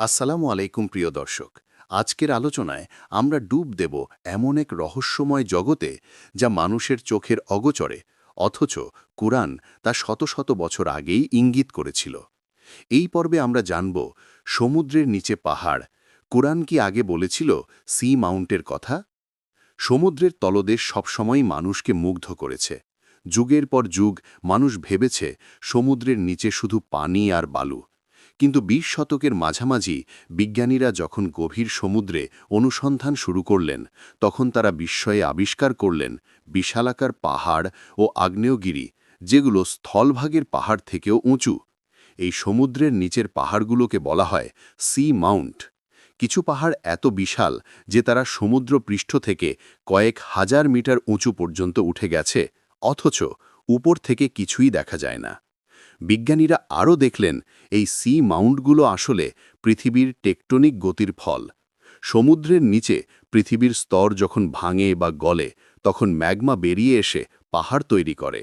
আসসালামু আলাইকুম, প্রিয় দর্শক। আজকের আলোচনায় আমরা ডুব দেব এমন এক রহস্যময় জগতে যা মানুষের চোখের অগোচরে, অথচ কুরআন তা শত শত বছর আগেই ইঙ্গিত করেছিল। এই পর্বে আমরা জানব সমুদ্রের নিচে পাহাড়। কুরআন কি আগে বলেছিল সি মাউন্টের কথা? সমুদ্রের তলদেশ সবসময়ই মানুষকে মুগ্ধ করেছে। যুগের পর যুগ মানুষ ভেবেছে সমুদ্রের নিচে শুধু পানি আর বালু। কিন্তু বিশ শতকের মাঝামাঝি বিজ্ঞানীরা যখন গভীর সমুদ্রে অনুসন্ধান শুরু করলেন, তখন তারা বিস্ময়ে আবিষ্কার করলেন বিশালাকার পাহাড় ও আগ্নেয়গিরি, যেগুলো স্থলভাগের পাহাড় থেকেও উঁচু। এই সমুদ্রের নিচের পাহাড়গুলোকে বলা হয় সি মাউন্ট। কিছু পাহাড় এত বিশাল যে তারা সমুদ্র পৃষ্ঠ থেকে কয়েক হাজার মিটার উঁচু পর্যন্ত উঠে গেছে, অথচ উপর থেকে কিছুই দেখা যায় না। বিজ্ঞানীরা আরও দেখলেন, এই সি মাউন্টগুলো আসলে পৃথিবীর টেকটনিক গতির ফল। সমুদ্রের নিচে পৃথিবীর স্তর যখন ভাঙে বা গলে, তখন ম্যাগমা বেরিয়ে এসে পাহাড় তৈরি করে।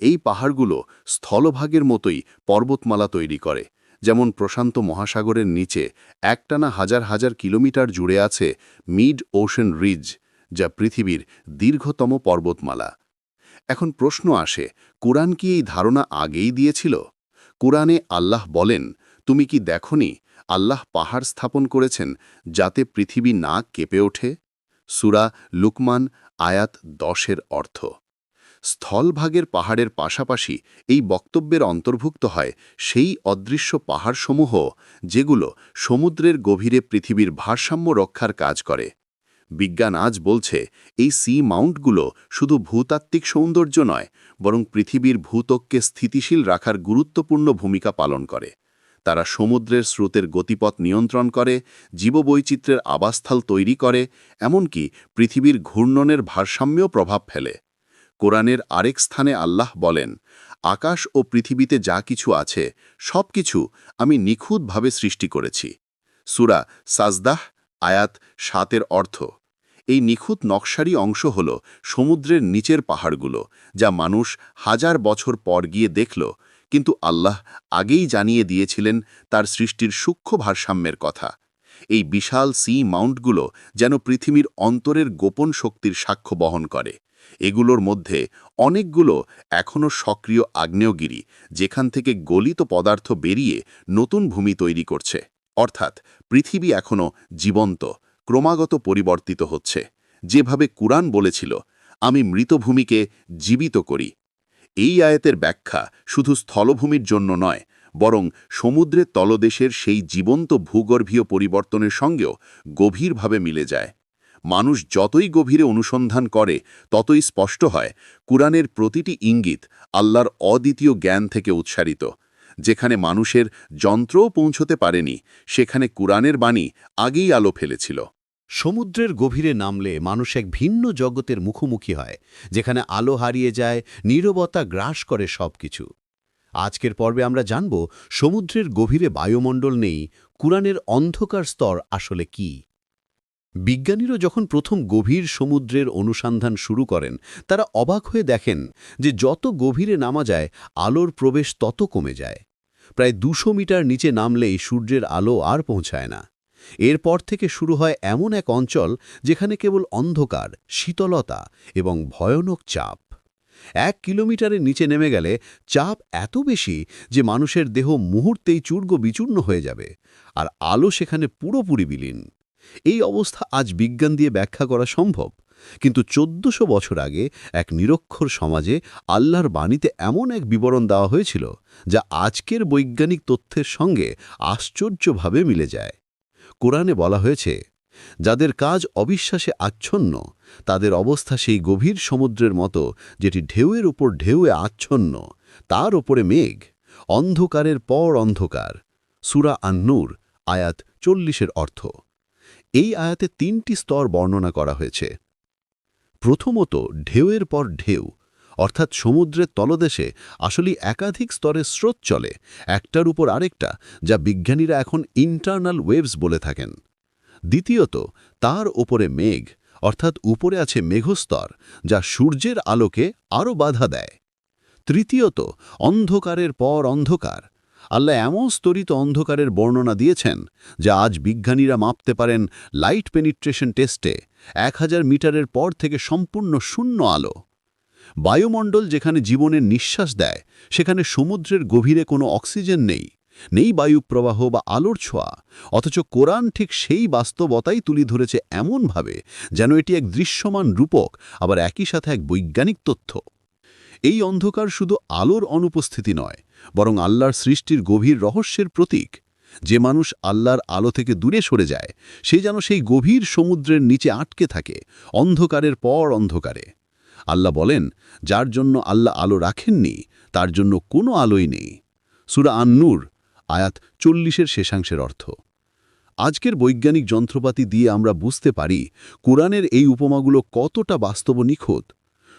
এই পাহাড়গুলো স্থলভাগের মতোই পর্বতমালা তৈরি করে, যেমন প্রশান্ত মহাসাগরের নিচে একটানা হাজার হাজার কিলোমিটার জুড়ে আছে মিড ওশেন রিজ, যা পৃথিবীর দীর্ঘতম পর্বতমালা। এখন প্রশ্ন আসে, কোরআন কি এই ধারণা আগেই দিয়েছিল? কোরআনে আল্লাহ বলেন, তুমি কি দেখনি আল্লাহ পাহাড় স্থাপন করেছেন যাতে পৃথিবী না কেঁপে ওঠে? সুরা লুকমান, আয়াত দশের অর্থ। স্থলভাগের পাহাড়ের পাশাপাশি এই বক্তব্যের অন্তর্ভুক্ত হয় সেই অদৃশ্য পাহাড়সমূহ যেগুলো সমুদ্রের গভীরে পৃথিবীর ভারসাম্য রক্ষার কাজ করে। বিজ্ঞান আজ বলছে, এই সি মাউন্টগুলো শুধু ভূতাত্ত্বিক সৌন্দর্য নয়, বরং পৃথিবীর ভূতককে স্থিতিশীল রাখার গুরুত্বপূর্ণ ভূমিকা পালন করে। তারা সমুদ্রের স্রোতের গতিপথ নিয়ন্ত্রণ করে, জীববৈচিত্র্যের আবাসস্থল তৈরি করে, এমনকি পৃথিবীর ঘূর্ণনের ভারসাম্যও প্রভাব ফেলে। কোরআনের আরেক স্থানে আল্লাহ বলেন, আকাশ ও পৃথিবীতে যা কিছু আছে সব কিছু আমি নিখুঁতভাবে সৃষ্টি করেছি। সুরা সাজদাহ, আয়াত সাতের অর্থ। এই নিখুঁত নকশারি অংশ হল সমুদ্রের নিচের পাহাড়গুলো, যা মানুষ হাজার বছর পর গিয়ে দেখল, কিন্তু আল্লাহ আগেই জানিয়ে দিয়েছিলেন তার সৃষ্টির সূক্ষ্ম ভারসাম্যের কথা। এই বিশাল সি মাউন্টগুলো যেন পৃথিবীর অন্তরের গোপন শক্তির সাক্ষ্য বহন করে। এগুলোর মধ্যে অনেকগুলো এখনও সক্রিয় আগ্নেয়গিরি, যেখান থেকে গলিত পদার্থ বেরিয়ে নতুন ভূমি তৈরি করছে। অর্থাৎ পৃথিবী এখনও জীবন্ত ক্রমাগত পরিবর্তিত হচ্ছে। যেভাবে কুরআন বলেছিল, আমি মৃতভূমিকে জীবিত করি। এই আয়াতের ব্যাখ্যা শুধু স্থলভূমির জন্য নয়, বরং সমুদ্রের তলদেশের সেই জীবন্ত ভূগর্ভীয় পরিবর্তনের সঙ্গেও গভীরভাবে মিলে যায়। মানুষ যতই গভীরে অনুসন্ধান করে, ততই স্পষ্ট হয়, কুরআনের প্রতিটি ইঙ্গিত আল্লাহর অদ্বিতীয় জ্ঞান থেকে উৎসারিত। যেখানে মানুষের যন্ত্রও পৌঁছতে পারেনি, সেখানে কুরআনের বাণী আগেই আলো ফেলেছিল। সমুদ্রের গভীরে নামলে মানুষ এক ভিন্ন জগতের মুখোমুখি হয়, যেখানে আলো হারিয়ে যায়, নীরবতা গ্রাস করে সব কিছু আজকের পর্বে আমরা জানব, সমুদ্রের গভীরে বায়ুমণ্ডল নেই, কুরআনের অন্ধকার স্তর আসলে কি? বিজ্ঞানীরা যখন প্রথম গভীর সমুদ্রের অনুসন্ধান শুরু করেন, তারা অবাক হয়ে দেখেন যে যত গভীরে নামা যায়, আলোর প্রবেশ তত কমে যায়। প্রায় দুশো মিটার নিচে নামলেই সূর্যের আলো আর পৌঁছায় না। এরপর থেকে শুরু হয় এমন এক অঞ্চল যেখানে কেবল অন্ধকার, শীতলতা এবং ভয়ানক চাপ। এক কিলোমিটারের নিচে নেমে গেলে চাপ এত বেশি যে মানুষের দেহ মুহূর্তেই চূর্গ বিচূর্ণ হয়ে যাবে আর আলো সেখানে পুরোপুরি বিলীন। এই অবস্থা আজ বিজ্ঞান দিয়ে ব্যাখ্যা করা সম্ভব, কিন্তু চোদ্দশো বছর আগে এক নিরক্ষর সমাজে আল্লাহর বাণীতে এমন এক বিবরণ দেওয়া হয়েছিল যা আজকের বৈজ্ঞানিক তথ্যের সঙ্গে আশ্চর্যভাবে মিলে যায়। কোরআনে বলা হয়েছে, যাদের কাজ অবিশ্বাসে আচ্ছন্ন, তাদের অবস্থা সেই গভীর সমুদ্রের মতো যেটি ঢেউয়ের উপর ঢেউয়ে আচ্ছন্ন, তার ওপরে মেঘ, অন্ধকারের পর অন্ধকার। সুরা আন্নুর, আয়াত চল্লিশের অর্থ। এই আয়াতে তিনটি স্তর বর্ণনা করা হয়েছে। প্রথমত, ঢেউয়ের পর ঢেউ অর্থাৎ সমুদ্রের তলদেশে আসলে একাধিক স্তরের স্রোত চলে, একটার উপর আরেকটা, যা বিজ্ঞানীরা এখন ইন্টারনাল ওয়েভস বলে থাকেন। দ্বিতীয়ত, তার ওপরে মেঘ, অর্থাৎ উপরে আছে মেঘস্তর, যা সূর্যের আলোকে আরও বাধা দেয়। তৃতীয়ত, অন্ধকারের পর অন্ধকার। আল্লাহ এমন স্তরিত অন্ধকারের বর্ণনা দিয়েছেন, যা আজ বিজ্ঞানীরা মাপতে পারেন লাইট পেনিট্রেশন টেস্টে এক হাজার মিটারের পর থেকে সম্পূর্ণ শূন্য আলো। বায়ুমণ্ডল যেখানে জীবনের নিঃশ্বাস দেয়, সেখানে সমুদ্রের গভীরে কোনো অক্সিজেন নেই। নেই বায়ুপ্রবাহ বা আলোর ছোঁয়া, অথচ কোরআন ঠিক সেই বাস্তবতাই তুলি ধরেছে এমনভাবে যেন এটি এক দৃশ্যমান রূপক, আবার একই সাথে এক বৈজ্ঞানিক তথ্য। এই অন্ধকার শুধু আলোর অনুপস্থিতি নয়, বরং আল্লাহর সৃষ্টির গভীর রহস্যের প্রতীক। যে মানুষ আল্লাহর আলো থেকে দূরে সরে যায়, সে যেন সেই গভীর সমুদ্রের নিচে আটকে থাকে, অন্ধকারের পর অন্ধকারে। আল্লাহ বলেন, যার জন্য আল্লাহ আলো রাখেননি, তার জন্য কোনো আলোই নেই। সুরা আন্নুর, আয়াত চল্লিশের শেষাংশের অর্থ। আজকের বৈজ্ঞানিক যন্ত্রপাতি দিয়ে আমরা বুঝতে পারি, কোরআনের এই উপমাগুলো কতটা বাস্তব নিখুঁত।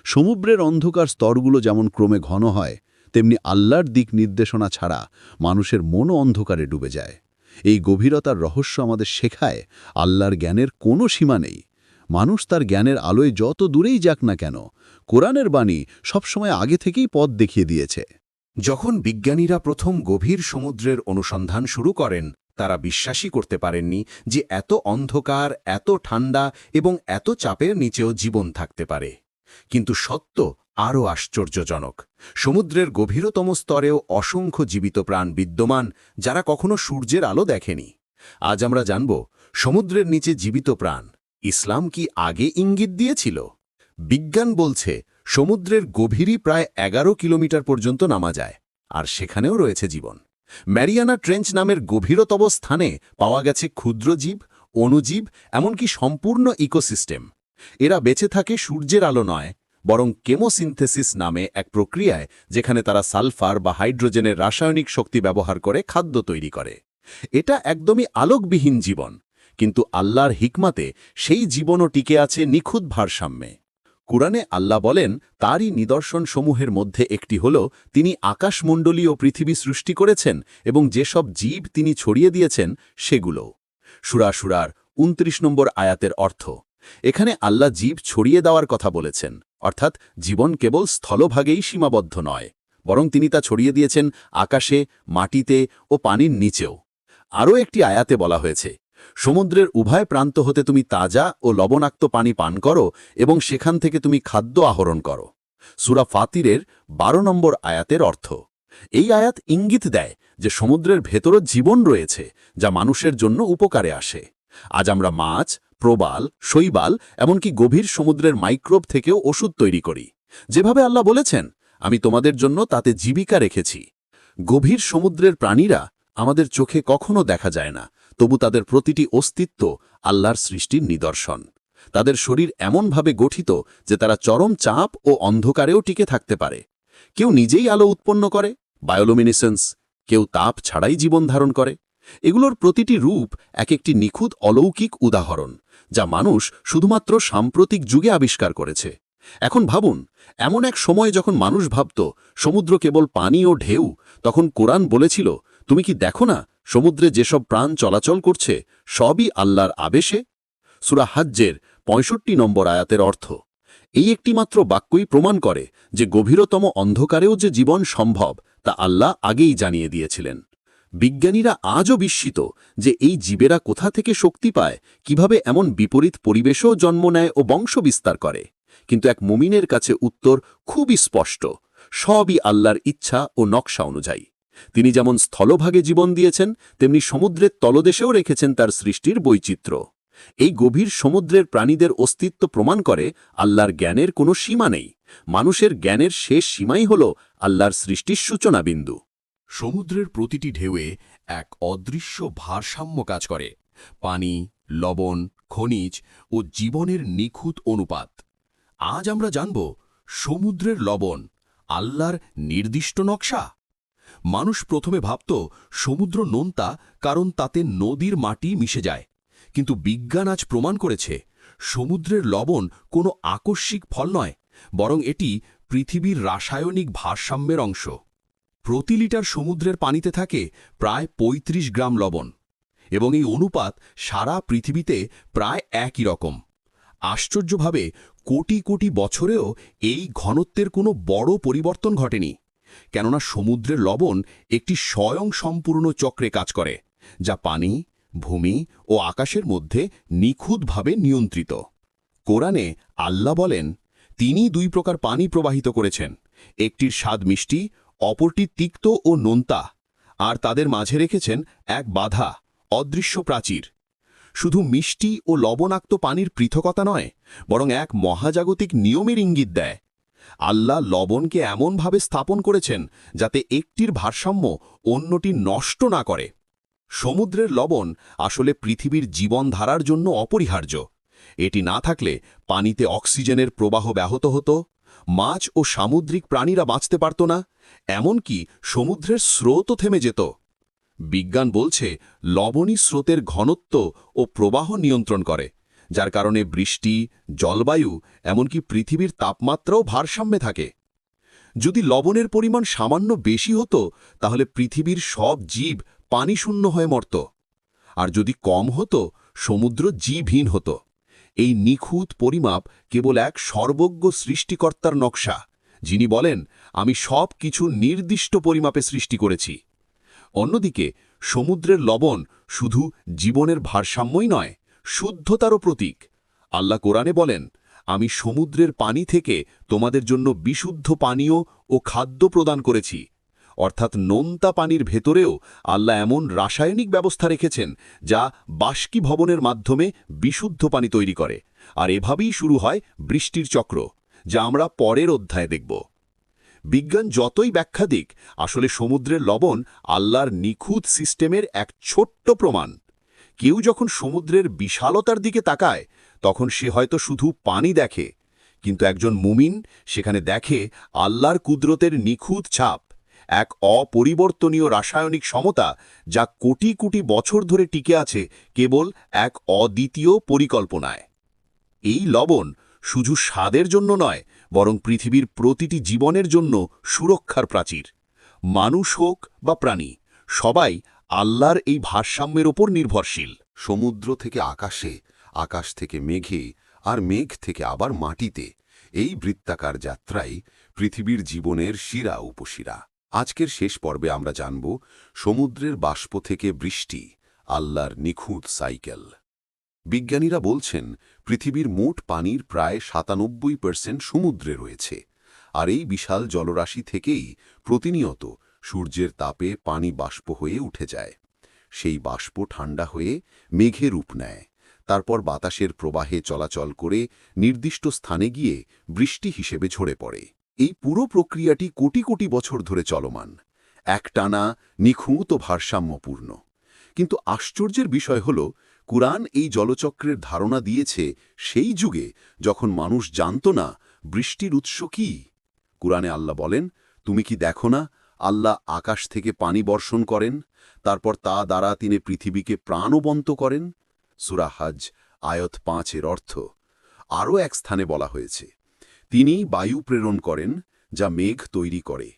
সমুদ্রের অন্ধকার স্তরগুলো যেমন ক্রমে ঘন হয়, তেমনি আল্লাহর দিক নির্দেশনা ছাড়া মানুষের মনও অন্ধকারে ডুবে যায়। এই গভীরতার রহস্য আমাদের শেখায়, আল্লাহর জ্ঞানের কোনো সীমা নেই। মানুষ তার জ্ঞানের আলোয় যত দূরেই যাক না কেন, কোরআনের বাণী সবসময় আগে থেকেই পথ দেখিয়ে দিয়েছে। যখন বিজ্ঞানীরা প্রথম গভীর সমুদ্রের অনুসন্ধান শুরু করেন, তারা বিশ্বাসই করতে পারেননি যে এত অন্ধকার, এত ঠান্ডা এবং এত চাপের নিচেও জীবন থাকতে পারে। কিন্তু সত্য আরও আশ্চর্যজনক। সমুদ্রের গভীরতম স্তরেও অসংখ্য জীবিত প্রাণ বিদ্যমান, যারা কখনো সূর্যের আলো দেখেনি। আজ আমরা জানব, সমুদ্রের নিচে জীবিত প্রাণ ইসলাম কি আগে ইঙ্গিত দিয়েছিল? বিজ্ঞান বলছে, সমুদ্রের গভীরই প্রায় এগারো কিলোমিটার পর্যন্ত নামা যায়, আর সেখানেও রয়েছে জীবন। ম্যারিয়ানা ট্রেঞ্চ নামের গভীরতম স্থানে পাওয়া গেছে ক্ষুদ্র জীব, অণুজীব, এমনকি সম্পূর্ণ ইকোসিস্টেম। এরা বেঁচে থাকে সূর্যের আলো নয়, বরং কেমোসিনথেসিস নামে এক প্রক্রিয়ায়, যেখানে তারা সালফার বা হাইড্রোজেনের রাসায়নিক শক্তি ব্যবহার করে খাদ্য তৈরি করে। এটা একদমই আলোকবিহীন জীবন কিন্তু আল্লাহর হিকমাতে সেই জীবনও টিকে আছে নিখুঁত ভারসাম্যে। কুরআনে আল্লাহ বলেন, তারই নিদর্শনসমূহের মধ্যে একটি হল, তিনি আকাশমণ্ডলীয় পৃথিবী সৃষ্টি করেছেন এবং যেসব জীব তিনি ছড়িয়ে দিয়েছেন সেগুলো সুরা সুরার উনত্রিশ নম্বর আয়াতের অর্থ, এখানে আল্লাহ জীব ছড়িয়ে দেওয়ার কথা বলেছেন, অর্থাৎ জীবন কেবল স্থলভাগেই সীমাবদ্ধ নয়, বরং তিনি তা ছড়িয়ে দিয়েছেন আকাশে, মাটিতে ও পানির নিচেও। আরও একটি আয়াতে বলা হয়েছে সমুদ্রের উভয় প্রান্ত হতে তুমি তাজা ও লবণাক্ত পানি পান করো এবং সেখান থেকে তুমি খাদ্য আহরণ করো। সুরা ফাতিরের বারো নম্বর আয়াতের অর্থ, এই আয়াত ইঙ্গিত দেয় যে সমুদ্রের ভেতরও জীবন রয়েছে যা মানুষের জন্য উপকারে আসে। আজ আমরা মাছ, প্রবাল, শৈবাল এমনকি গভীর সমুদ্রের মাইক্রোব থেকেও ওষুধ তৈরি করি। যেভাবে আল্লাহ বলেছেন, আমি তোমাদের জন্য তাতে জীবিকা রেখেছি। গভীর সমুদ্রের প্রাণীরা আমাদের চোখে কখনো দেখা যায় না। তবু তাদের প্রতিটি অস্তিত্ব আল্লাহর সৃষ্টির নিদর্শন। তাদের শরীর এমনভাবে গঠিত যে তারা চরম চাপ ও অন্ধকারেও টিকে থাকতে পারে। কেউ নিজেই আলো উৎপন্ন করে, বায়োলুমিনেসেন্স, কেউ তাপ ছাড়াই জীবন ধারণ করে। এগুলোর প্রতিটি রূপ এক একটি নিখুঁত অলৌকিক উদাহরণ, যা মানুষ শুধুমাত্র সাম্প্রতিক যুগে আবিষ্কার করেছে। এখন ভাবুন, এমন এক সময় যখন মানুষ ভাবত, সমুদ্র কেবল পানি ও ঢেউ, তখন কোরআন বলেছিল, তুমি কি দেখো না সমুদ্রে যেসব প্রাণ চলাচল করছে, সবই আল্লাহর আবেশে সুরা হাজ্জের পঁয়ষট্টি নম্বর আয়াতের অর্থ, এই একটি মাত্র বাক্যই প্রমাণ করে যে গভীরতম অন্ধকারেও যে জীবন সম্ভব, তা আল্লাহ আগেই জানিয়ে দিয়েছিলেন। বিজ্ঞানীরা আজও বিস্মিত যে এই জীবেরা কোথা থেকে শক্তি পায়, কীভাবে এমন বিপরীত পরিবেশও জন্ম নেয় ও বংশ বিস্তার করে। কিন্তু এক মুমিনের কাছে উত্তর খুবই স্পষ্ট, সবই আল্লাহর ইচ্ছা ও নকশা অনুযায়ী। তিনি যেমন স্থলভাগে জীবন দিয়েছেন, তেমনি সমুদ্রের তলদেশেও রেখেছেন তার সৃষ্টির বৈচিত্র্য। এই গভীর সমুদ্রের প্রাণীদের অস্তিত্ব প্রমাণ করে আল্লাহর জ্ঞানের কোনো সীমা নেই। মানুষের জ্ঞানের শেষ সীমাই হল আল্লাহর সৃষ্টির সূচনা বিন্দু সমুদ্রের প্রতিটি ঢেউয়ে এক অদৃশ্য ভারসাম্য কাজ করে। পানি, লবণ, খনিজ ও জীবনের নিখুঁত অনুপাত। আজ আমরা জানব সমুদ্রের লবণ আল্লাহর নির্দিষ্ট নকশা। মানুষ প্রথমে ভাবত সমুদ্র নোনতা কারণ তাতে নদীর মাটি মিশে যায়। কিন্তু বিজ্ঞান আজ প্রমাণ করেছে, সমুদ্রের লবণ কোনো আকস্মিক ফল নয়, বরং এটি পৃথিবীর রাসায়নিক ভারসাম্যের অংশ। প্রতি লিটার সমুদ্রের পানিতে থাকে প্রায় ৩৫ গ্রাম লবণ, এবং এই অনুপাত সারা পৃথিবীতে প্রায় একই রকম। আশ্চর্যভাবে কোটি কোটি বছরেও এই ঘনত্বের কোনো বড় পরিবর্তন ঘটেনি। কেননা সমুদ্রের লবণ একটি স্বয়ং সম্পূর্ণ চক্রে কাজ করে, যা পানি, ভূমি ও আকাশের মধ্যে নিখুঁতভাবে নিয়ন্ত্রিত। কোরআনে আল্লাহ বলেন তিনি দুই প্রকার পানি প্রবাহিত করেছেন। একটির স্বাদ মিষ্টি, অপরটি তিক্ত ও নোনতা, আর তাদের মাঝে রেখেছেন এক বাধা, অদৃশ্য প্রাচীর। শুধু মিষ্টি ও লবণাক্ত পানির পৃথকতা নয়, বরং এক মহাজাগতিক নিয়মের ইঙ্গিত দেয়। আল্লাহ লবণকে এমনভাবে স্থাপন করেছেন যাতে একটির ভারসাম্য অন্যটি নষ্ট না করে। সমুদ্রের লবণ আসলে পৃথিবীর জীবনধারার জন্য অপরিহার্য। এটি না থাকলে পানিতে অক্সিজেনের প্রবাহ ব্যাহত হতো, মাছ ও সামুদ্রিক প্রাণীরা বাঁচতে পারত না, এমনকি সমুদ্রের স্রোতও থেমে যেত। বিজ্ঞান বলছে লবণী স্রোতের ঘনত্ব ও প্রবাহ নিয়ন্ত্রণ করে। যার কারণে বৃষ্টি, জলবায়ু, এমনকি পৃথিবীর তাপমাত্রাও ভারসাম্যে থাকে। যদি লবণের পরিমাণ সামান্য বেশি হতো, তাহলে পৃথিবীর সব জীব পানিশূন্য হয়ে মরত। আর যদি কম হতো, সমুদ্র জীবহীন হতো। এই নিখুঁত পরিমাপ কেবল এক সর্বজ্ঞ সৃষ্টিকর্তার নকশা, যিনি বলেন, আমি সব কিছু নির্দিষ্ট পরিমাপে সৃষ্টি করেছি। অন্যদিকে, সমুদ্রের লবণ শুধু জীবনের ভারসাম্যই নয় শুদ্ধতারও প্রতীক। আল্লাহ কোরআনে বলেন, আমি সমুদ্রের পানি থেকে তোমাদের জন্য বিশুদ্ধ পানীয় ও খাদ্য প্রদান করেছি। অর্থাৎ নোনতা পানির ভেতরেও আল্লাহ এমন রাসায়নিক ব্যবস্থা রেখেছেন, যা বাষ্কি ভবনের মাধ্যমে বিশুদ্ধ পানি তৈরি করে। আর এভাবেই শুরু হয় বৃষ্টির চক্র, যা আমরা পরের অধ্যায়ে দেখব। বিজ্ঞান যতই ব্যাখ্যা দিক, আসলে সমুদ্রের লবণ আল্লাহর নিখুঁত সিস্টেমের এক ছোট্ট প্রমাণ। কেউ যখন সমুদ্রের বিশালতার দিকে তাকায়, তখন সে হয়তো শুধু পানি দেখে, কিন্তু একজন মুমিন সেখানে দেখে আল্লাহর কুদরতের নিখুঁত ছাপ, এক অপরিবর্তনীয় রাসায়নিক সমতা যা কোটি কোটি বছর ধরে টিকে আছে কেবল এক অদ্বিতীয় পরিকল্পনায়। এই লবণ শুধু স্বাদের জন্য নয়, বরং পৃথিবীর প্রতিটি জীবনের জন্য সুরক্ষার প্রাচীর। মানুষ হোক বা প্রাণী, সবাই আল্লাহর এই ভারসাম্যের ওপর নির্ভরশীল। সমুদ্র থেকে আকাশে, আকাশ থেকে মেঘে, আর মেঘ থেকে আবার মাটিতে। এই বৃত্তাকার যাত্রাই পৃথিবীর জীবনের শিরা উপশিরা। আজকের শেষ পর্বে আমরা জানব সমুদ্রের বাষ্প থেকে বৃষ্টি, আল্লাহর নিখুঁত সাইকেল। বিজ্ঞানীরা বলছেন, পৃথিবীর মোট পানির প্রায় সাতানব্বই পার্সেন্ট সমুদ্রে রয়েছে। আর এই বিশাল জলরাশি থেকেই প্রতিনিয়ত সূর্যের তাপে পানি বাষ্প হয়ে উঠে যায়। সেই বাষ্প ঠান্ডা হয়ে মেঘে রূপ নেয়। তারপর বাতাসের প্রবাহে চলাচল করে নির্দিষ্ট স্থানে গিয়ে বৃষ্টি হিসেবে ঝরে পড়ে। এই পুরো প্রক্রিয়াটি কোটি কোটি বছর ধরে চলমান। একটানা নিখুঁত ভারসাম্যপূর্ণ। কিন্তু আশ্চর্যের বিষয় হল, কুরআন এই জলচক্রের ধারণা দিয়েছে সেই যুগে যখন মানুষ জানত না, বৃষ্টির উৎস কি? কুরআনে আল্লাহ বলেন, তুমি কি দেখো না আল্লাহ আকাশ থেকে পানি বর্ষণ করেন, তারপর তা দ্বারা তিনি পৃথিবীকে প্রাণবন্ত করেন। সুরাহাজ আয়ত পাঁচের অর্থ, আরও এক স্থানে বলা হয়েছে, তিনি বায়ু প্রেরণ করেন, যা মেঘ তৈরি করে।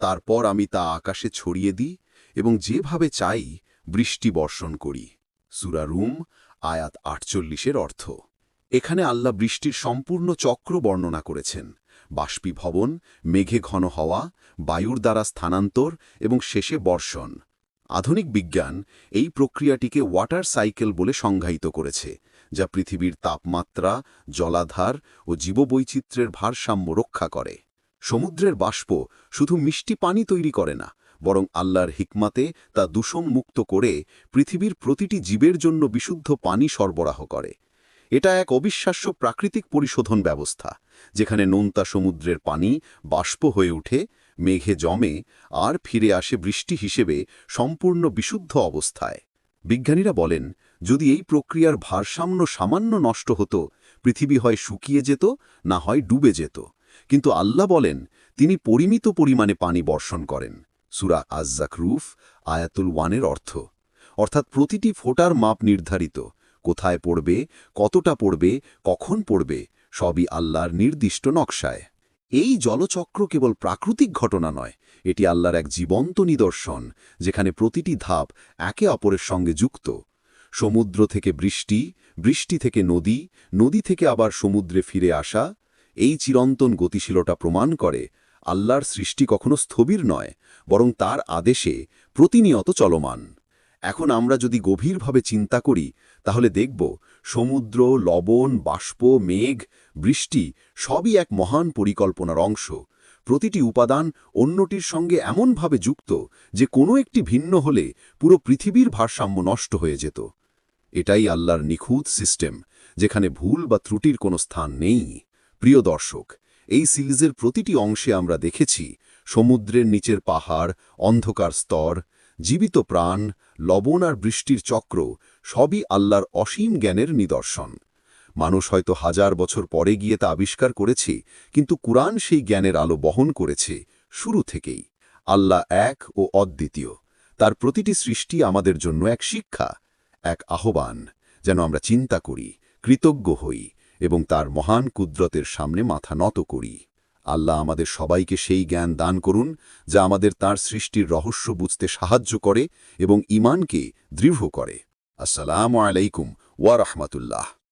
তারপর আমি তা আকাশে ছড়িয়ে দিই এবং যেভাবে চাই বৃষ্টি বর্ষণ করি। সুরা রুম, আয়াত আটচল্লিশের অর্থ, এখানে আল্লাহ বৃষ্টির সম্পূর্ণ চক্র বর্ণনা করেছেন। বাষ্পীভবন, মেঘে ঘন হওয়া, বায়ুর দ্বারা স্থানান্তর এবং শেষে বর্ষণ। আধুনিক বিজ্ঞান এই প্রক্রিয়াটিকে ওয়াটার সাইকেল বলে সংজ্ঞায়িত করেছে, যা পৃথিবীর তাপমাত্রা, জলাধার ও জীববৈচিত্র্যের ভারসাম্য রক্ষা করে। সমুদ্রের বাষ্প শুধু মিষ্টি পানি তৈরি করে না, বরং আল্লাহর হিকমাতে তা দূষণ মুক্ত করে পৃথিবীর প্রতিটি জীবের জন্য বিশুদ্ধ পানি সরবরাহ করে। এটা এক অবিশ্বাস্য প্রাকৃতিক পরিশোধন ব্যবস্থা, যেখানে নোনতা সমুদ্রের পানি, বাষ্প হয়ে ওঠে, মেঘে জমে, আর ফিরে আসে বৃষ্টি হিসেবে সম্পূর্ণ বিশুদ্ধ অবস্থায়। বিজ্ঞানীরা বলেন, যদি এই প্রক্রিয়ার ভারসাম্য সামান্য নষ্ট হতো, পৃথিবী হয় শুকিয়ে যেত, না হয় ডুবে যেত। কিন্তু আল্লাহ বলেন, তিনি পরিমিত পরিমাণে পানি বর্ষণ করেন। সুরা আজ্জাক রুফ আয়াতুল ওয়ানের অর্থ, অর্থাৎ প্রতিটি ফোটার মাপ নির্ধারিত কোথায় পড়বে, কতটা পড়বে, কখন পড়বে, সবই আল্লাহর নির্দিষ্ট নকশায়। এই জলচক্র কেবল প্রাকৃতিক ঘটনা নয়, এটি আল্লাহর এক জীবন্ত নিদর্শন, যেখানে প্রতিটি ধাপ একে অপরের সঙ্গে যুক্ত। সমুদ্র থেকে বৃষ্টি বৃষ্টি থেকে নদী নদী থেকে আবার সমুদ্রে ফিরে আসা, এই চিরন্তন গতিশীলতা প্রমাণ করে আল্লাহর সৃষ্টি কখনো স্থবির নয়, বরং তার আদেশে প্রতিনিয়ত চলমান। এখন আমরা যদি গভীরভাবে চিন্তা করি, তাহলে দেখব সমুদ্র, লবণ, বাষ্প, মেঘ, বৃষ্টি সবই এক মহান পরিকল্পনার অংশ। প্রতিটি উপাদান অন্যটির সঙ্গে এমনভাবে যুক্ত যে কোনো একটি ভিন্ন হলে পুরো পৃথিবীর ভারসাম্য নষ্ট হয়ে যেত। এটাই আল্লাহর নিখুঁত সিস্টেম, যেখানে ভুল বা ত্রুটির কোনো স্থান নেই। প্রিয় দর্শক, এই সিরিজের প্রতিটি অংশে আমরা দেখেছি সমুদ্রের নিচের পাহাড়, অন্ধকার স্তর জীবিত প্রাণ, লবণ আর বৃষ্টির চক্র, সবই আল্লাহর অসীম জ্ঞানের নিদর্শন। মানুষ হয়তো হাজার বছর পরে গিয়ে তা আবিষ্কার করেছে, কিন্তু কুরআন সেই জ্ঞানের আলো বহন করেছে শুরু থেকেই। আল্লাহ এক ও অদ্বিতীয়। তার প্রতিটি সৃষ্টি আমাদের জন্য এক শিক্ষা, এক আহ্বান, যেন আমরা চিন্তা করি, কৃতজ্ঞ হই এবং তার মহান কুদরতের সামনে মাথা নত করি। আল্লাহ আমাদের সবাইকে সেই জ্ঞান দান করুন, যা আমাদের তার সৃষ্টির রহস্য বুঝতে সাহায্য করে এবং ইমানকে দৃঢ় করে। আসসালামু আলাইকুম ওয়া রাহমাতুল্লাহ।